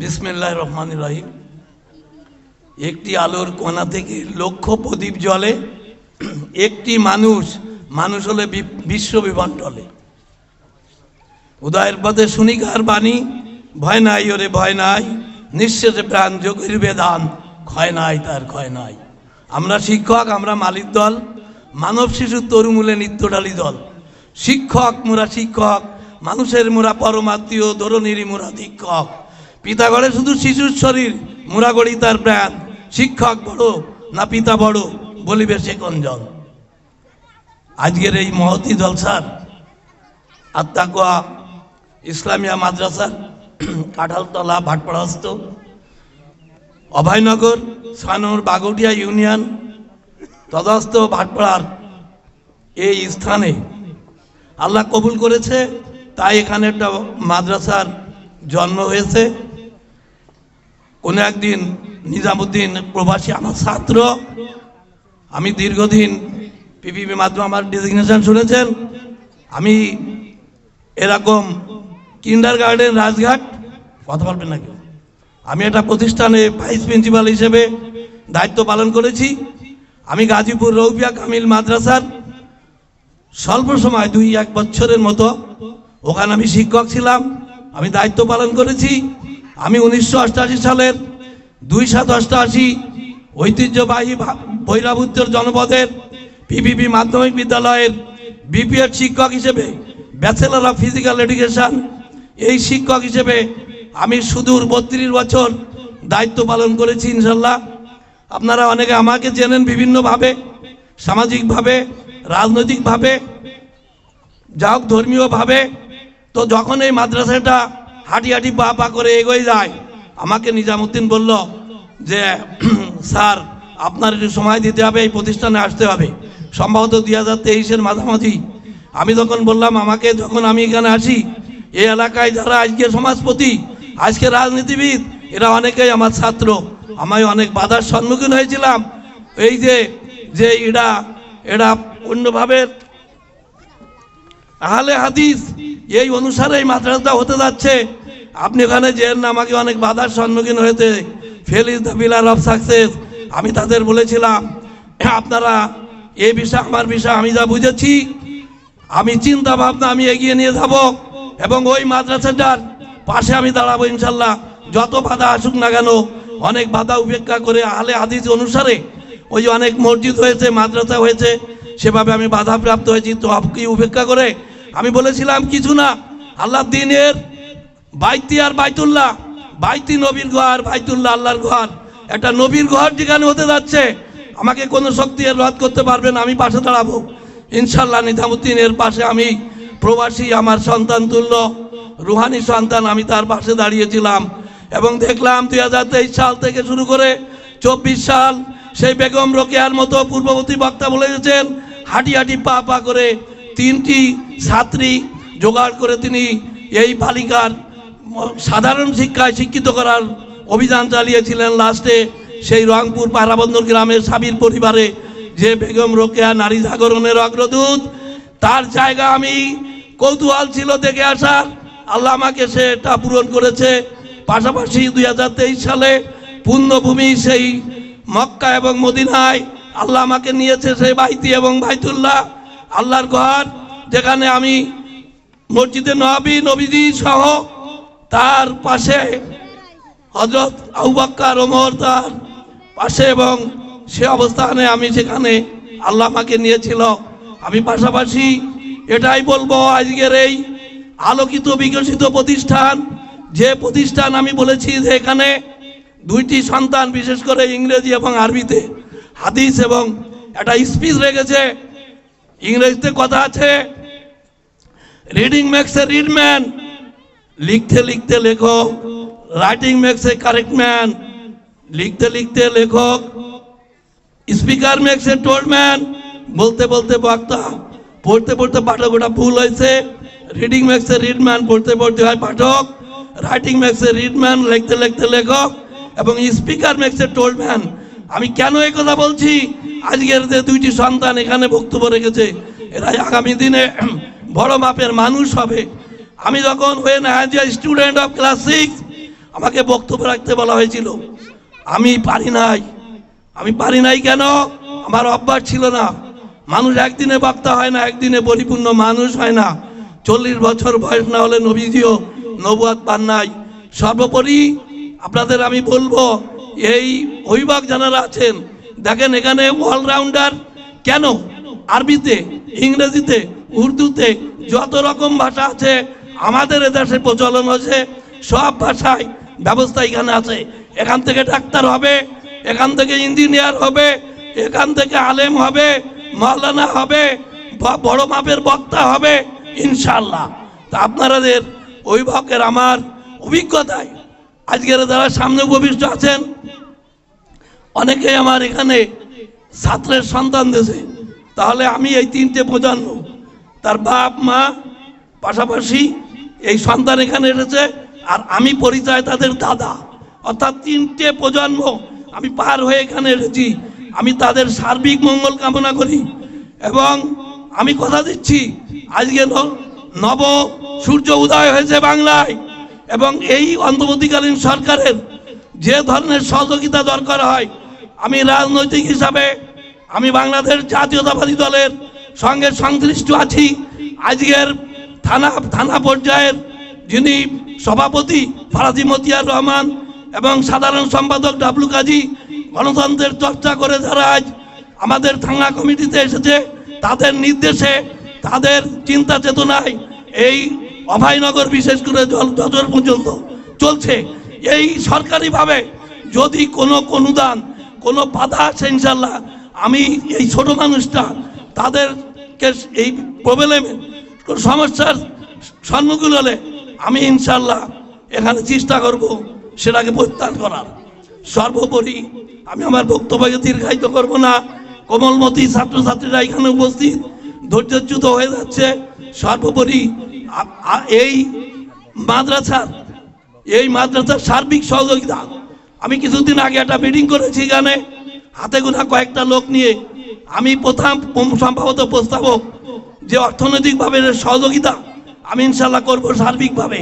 বিসমিল্লাহ রহমান রহিম। একটি আলোর কোনা থেকে লক্ষ প্রদীপ জ্বলে। একটি মানুষ মানুষ হলে বিশ্ব বিমণ্ডলে উদয়ের পথে শুনিকার বাণী, ভয় নাই ওরে, ভয় নাই। নিঃশেষে প্রাণ যোগের বেদান। ক্ষয় নাই তার, ক্ষয় নাই। আমরা শিক্ষক, আমরা মালিক দল। মানব শিশু তরুমূলে নিত্যডালি দল। শিক্ষক মোরা শিক্ষক, মানুষের মোরা পরমাত্মীয় ধরনীরই মোরা দীক্ষক। পিতাগড়ে শুধু শিশুর শরীর। মোরা গড়ি তার প্রাণ। শিক্ষক বড়, না পিতা বড়, বলিবে সে কোন জন আজকের এই মহতি জলসার, আত্মাকুয়া ইসলামিয়া মাদ্রাসা কাঁঠালতলা ভাটপাড়াস্ত অভয়নগর সানুর বাগটিয়া ইউনিয়ন তদাস্ত ভাটপাড়ার এই স্থানে আল্লাহ কবুল করেছে, তাই এখানে একটা মাদ্রাসার জন্ম হয়েছে। কোনো একদিন নিজামুদ্দিন প্রবাসী আমার ছাত্র, আমি দীর্ঘদিন পিপিপি মাধ্যমে আমার ডেজিগনেশন শুনেছেন। আমি এরকম কিন্ডার গার্ডেন রাজঘাট, কথা বলবেন নাকি আমি একটা প্রতিষ্ঠানে ভাইস প্রিন্সিপাল হিসেবে দায়িত্ব পালন করেছি। আমি গাজীপুর রৌপিয়া কামিল মাদ্রাসার স্বল্প সময় দুই এক বছরের মতো। ওখানে আমি শিক্ষক ছিলাম। আমি দায়িত্ব পালন করেছি। আমি উনিশশো অষ্টআশি সালের দুই সাত অষ্টআশি ঐতিহ্যবাহী ভা- ভৈরব জনপদের পিপিপি মাধ্যমিক বিদ্যালয়ের বিপিএড শিক্ষক হিসেবে ব্যাচেলর অফ ফিজিক্যাল এডুকেশন এই শিক্ষক হিসেবে আমি সুদূর বত্রিশ বছর দায়িত্ব পালন করেছি ইনশাল্লাহ আপনারা অনেকে আমাকে চেনেন বিভিন্নভাবে, সামাজিকভাবে, রাজনৈতিকভাবে যা হোক ধর্মীয়ভাবে। তো যখন এই মাদ্রাসাটা হাঁটি হাঁটি পা পা করে এগোয় যায়। আমাকে নিজামুদ্দিন বলল যে, স্যার, আপনার একটু সময় দিতে হবে, এই প্রতিষ্ঠানে আসতে হবে। সম্ভবত দুই হাজার তেইশের মাঝামাঝি। আমি তখন বললাম, আমাকে যখন আমি এখানে আসি, এই এলাকায় যারা আজকে সমাজপতি আজকে রাজনীতিবিদ, এরা অনেকেই আমার ছাত্র। আমি অনেক বাধার সম্মুখীন হয়েছিলাম। এই যে যে এরা এরা অন্যভাবে আহলে হাদিস এই অনুসারে এই মাদ্রাসা হতে যাচ্ছে। আপনি ওখানে যে আমাকে অনেক বাধার সম্মুখীন হয়েছে। Fail is the pillar of success. আমি তাদের বলেছিলাম, আপনারা এই বিষয়, আমার বিষয়, আমি যা বুঝেছি, আমি চিন্তা ভাবনা, আমি এগিয়ে নিয়ে যাব এবং ওই মাদ্রাসাটার পাশে আমি দাঁড়াবো ইনশাল্লাহ। যত বাধা আসুক না কেন, অনেক বাধা উপেক্ষা করে আহলে হাদিস অনুসারে ওই অনেক মসজিদ হয়েছে, মাদ্রাসা হয়েছে, সেভাবে আমি বাধাপ্রাপ্ত হয়েছি। তো আপনি উপেক্ষা করে আমি বলেছিলাম, কিছু না, আল্লাহ দিনের বাইতি আর বাইতুল্লাহ, বাইতি নবীর ঘর, বাইতুল্লাহ আল্লাহর ঘর। একটা নবীর ঘর যেখানে হতে যাচ্ছে, আমাকে কোনো শক্তি এর রদ করতে পারবে না, আমি পাশে দাঁড়াবো। ইনশাল্লাহ নিজামুদ্দিনের পাশে আমি প্রবাসী, আমার সন্তান তুল্য, রুহানি সন্তান, আমি তার পাশে দাঁড়িয়েছিলাম। এবং দেখলাম দুই হাজার তেইশ সাল থেকে শুরু করে চব্বিশ সাল, সেই বেগম রোকেয়ার মতো পূর্ববর্তী বক্তা বলেছেন হাঁটি হাঁটি পা পা করে তিনটি ছাত্রী জোগাড় করে তিনি এই বালিকার সাধারণ শিক্ষায় শিক্ষিত করার অভিযান চালিয়েছিলেন। লাস্টে সেই রংপুর পাহারাবন্দর গ্রামের সাবির পরিবারে যে বেগম রোকেয়া নারী জাগরণের অগ্রদূত, তার জায়গা আমি কৌতূহল ছিল দেখে আসার আল্লাহ আমাকে সেটা পূরণ করেছে। পাশাপাশি দুই হাজার তেইশ সালে পুণ্যভূমি সেই মক্কা এবং মদিনায় আল্লাহ আমাকে নিয়েছে সেই বাইতি এবং বাইতুল্লাহ। আল্লাহর ঘর, যেখানে আমি মসজিদে নবী, নবীজি সহ তার পাশে হজরত আউবাক্কার ওমর তার পাশে এবং সে অবস্থানে আমি সেখানে আল্লাহ আমাকে নিয়েছিল। আমি পাশাপাশি এটাই বলব আজকের এই আলোকিত, বিকশিত প্রতিষ্ঠান। যে প্রতিষ্ঠান আমি বলেছি যে এখানে দুইটি সন্তান, বিশেষ করে ইংরেজি এবং আরবিতে, হাদিস এবং একটা স্পিচ রেখেছে। ইংরেজিতে কথা আছে reading makes a read man লিখতে লিখতে লেখক writing makes a correct man লিখতে লিখতে লেখক speaker makes a told man বলতে বলতে বক্তা পড়তে পড়তে পাঠক ওটা ভুল হয়েছে reading makes a read man পড়তে পড়তে হয় পাঠক writing makes a read man লিখতে লিখতে লেখক, এবং speaker makes a told man আমি কেন এই কথা বলছি? আজকের যে দুইটি সন্তান এখানে বক্তব্য রেখেছে এরা আগামী দিনে বড় মাপের মানুষ হবে। আমি যখন when has a student of class six আমাকে বক্তব্য রাখতে বলা হয়েছিল। আমি পারি নাই। আমি পারি নাই কেন? আমার অভ্যাস ছিল না। মানুষ একদিনে বক্তা হয় না, একদিনে পরিপূর্ণ মানুষ হয় না। চল্লিশ বছর বয়স না হলে নবীজিও নবুয়াদ পান নাই। সর্বোপরি আপনাদের আমি বলব, এই অভিভাবক যারা আছেন দেখেন এখানে অলরাউন্ডার কেন? আরবিতে, ইংরেজিতে, উর্দুতে যত রকম ভাষা আছে আমাদের এদেশে প্রচলন আছে সব ভাষায় ব্যবস্থা এখানে আছে। এখান থেকে ডাক্তার হবে, এখান থেকে ইঞ্জিনিয়ার হবে, এখান থেকে আলেম হবে, মাওলানা হবে বড় মাপের বক্তা হবে ইনশাল্লাহ তা আপনারাদের অভিভাবকের আমার অভিজ্ঞতায় আজকের যারা সামনে উপবিষ্ট আছেন অনেকেই আমার এখানে ছাত্রের সন্তান দেশে তাহলে আমি এই তিনটে প্রজন্ম, তার বাপ, মা, পাশাপাশি এই সন্তান এখানে এসেছে আর আমি পরিচয় তাদের দাদা। অর্থাৎ তিনটে প্রজন্ম আমি পার হয়ে এখানে এসেছি। আমি তাদের সার্বিক মঙ্গল কামনা করি এবং আমি কথা দিচ্ছি, আজকে নব সূর্য উদয় হয়েছে বাংলায় এবং এই অন্তর্বর্তীকালীন সরকারের যে ধরনের সহযোগিতা দরকার হয় আমি রাজনৈতিক হিসাবে আমি বাংলাদেশ জাতীয়তাবাদী দলের সঙ্গে সংশ্লিষ্ট আছি। আজকের থানা থানা পর্যায়ের যিনি সভাপতি ফারাজি মতিয়ার রহমান এবং সাধারণ সম্পাদক ডাবলু কাজী গণতন্ত্রের চর্চা করে যারা আজ আমাদের থানা কমিটিতে এসেছে, তাদের নির্দেশে, তাদের চিন্তা চেতনায় এই অভয়নগর বিশেষ করে জল পর্যন্ত চলছে। এই সরকারিভাবে যদি কোনো অনুদান কোনো বাধা আছে ইনশাল্লাহ আমি এই ছোট মানুষটা, তাদেরকে এই প্রবলেমে সমস্যার সম্মুখীন হলে আমি ইনশাল্লাহ এখানে চেষ্টা করব সেটাকে প্রত্যাহার করার। সর্বোপরি আমি আমার বক্তব্যকে দীর্ঘায়িত করব না। কোমলমতি ছাত্রছাত্রীরা এখানে উপস্থিত, ধৈর্যচ্যুত হয়ে যাচ্ছে। সর্বোপরি এই মাদ্রাসার এই মাদ্রাসার সার্বিক সহযোগিতা আমি কিছুদিন আগে একটা মিটিং করেছি এখানে। হাতে গোনা কয়েকটা লোক নিয়ে। আমি প্রথম সম্ভবত প্রস্তাবক যে অর্থনৈতিকভাবে সহযোগিতা আমি ইনশাল্লাহ করব সার্বিকভাবে।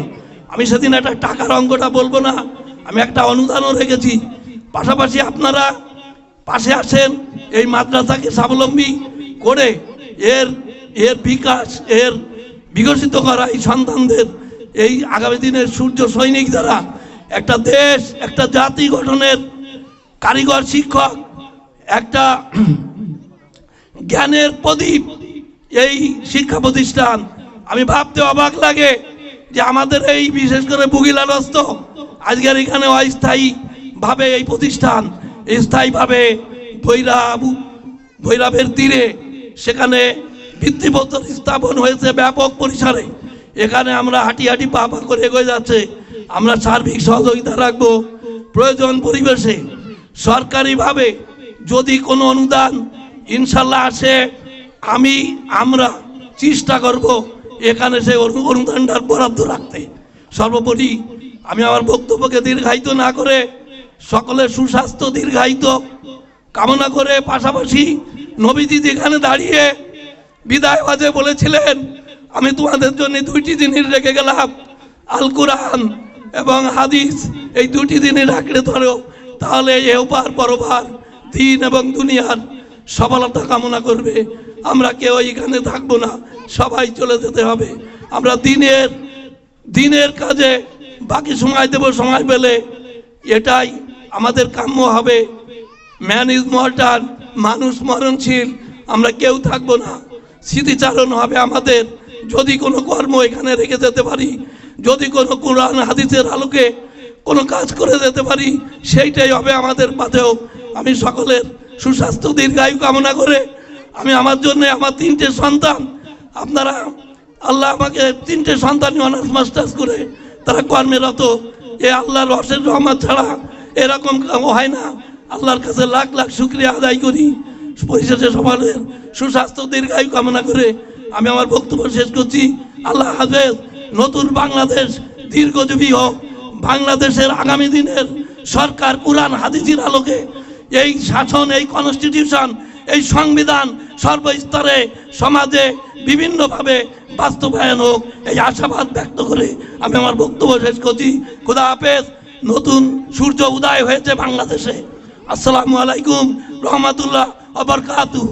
আমি সেদিন একটা টাকার অঙ্কটা বলব না। আমি একটা অনুদানও রেখেছি। পাশাপাশি আপনারা পাশে আসেন এই মাদ্রাসাকে স্বাবলম্বী করে এর এর বিকাশ, এর বিকশিত করা এই সন্তানদের এই আগামী দিনের সূর্য সৈনিক দ্বারা একটা দেশ, একটা জাতি গঠনের কারিগর শিক্ষক, একটা জ্ঞানের প্রদীপ এই শিক্ষা প্রতিষ্ঠান। আমি ভাবতে অবাক লাগে যে আমাদের এই বিশেষ করে বুগিলারস্ত আজকের এখানে অস্থায়ী ভাবে এই প্রতিষ্ঠান, স্থায়ীভাবে ভৈরাব, ভৈরবের তীরে সেখানে ভিত্তিপত্র স্থাপন হয়েছে ব্যাপক পরিসরে। এখানে আমরা হাঁটি হাঁটি পা পা করে এগিয়ে যাচ্ছে। আমরা সার্বিক সহযোগিতা রাখব। প্রয়োজন পরিবেশে। সরকারিভাবে যদি কোনো অনুদান ইনশাল্লাহ আসে, আমি, আমরা চেষ্টা করব এখানে সে অনু- অনুদানটার বরাদ্দ রাখতে। সর্বোপরি আমি আমার বক্তব্যকে দীর্ঘায়িত না করে সকলের সুস্বাস্থ্য দীর্ঘায়িত কামনা করে পাশাপাশি নবীজি যেখানে দাঁড়িয়ে বিদায় বাজে বলেছিলেন, আমি তোমাদের জন্য দুইটি জিনিস রেখে গেলাম, আল কোরআন এবং হাদিস এই দুটি দিনে রাখলে ধরো তাহলে এপার পরবার দিন এবং দুনিয়ার সফলতা কামনা করবে। আমরা কেউ এখানে থাকব না, সবাই চলে যেতে হবে। আমরা দিনের দিনের কাজে বাকি সময় দেব, সময় পেলে এটাই আমাদের কাম্য হবে। ম্যান ইজ মর্টার মানুষ মরণশীল, আমরা কেউ থাকব না। স্মৃতিচারণ হবে আমাদের, যদি কোনো কর্ম এখানে রেখে যেতে পারি যদি কোনো কোরআন, হাদিসের আলোকে কোনো কাজ করে যেতে পারি, সেইটাই হবে আমাদের পাথেও আমি সকলের সুস্বাস্থ্য, দীর্ঘায়ু কামনা করে আমি আমার জন্য আমার তিনটে সন্তান, আপনারা, আল্লাহ আমাকে তিনটে সন্তান অনার্স, মাস্টার্স করে তারা কর্মেরত। এ আল্লাহর রসের রহমত ছাড়া এরকম কাম হয় না। আল্লাহর কাছে লাখ লাখ শুক্রিয়া আদায় করি। পরিশেষে সমাজের সুস্বাস্থ্য, দীর্ঘায়ু কামনা করে আমি আমার বক্তব্য শেষ করছি। আল্লাহ হাফেজ। নতুন বাংলাদেশ দীর্ঘজীবী হোক। বাংলাদেশের আগামী দিনের সরকার কোরআন হাদিসির আলোকে এই শাসন, এই কনস্টিটিউশন এই সংবিধান সর্বস্তরে সমাজে বিভিন্নভাবে বাস্তবায়ন হোক এই আশাবাদ ব্যক্ত করে আমি আমার বক্তব্য শেষ করছি। খুদা হাফেজ, নতুন সূর্য উদয় হয়েছে বাংলাদেশে। আসসালামু আলাইকুম, রহমতুল্লাহ আবরকাতু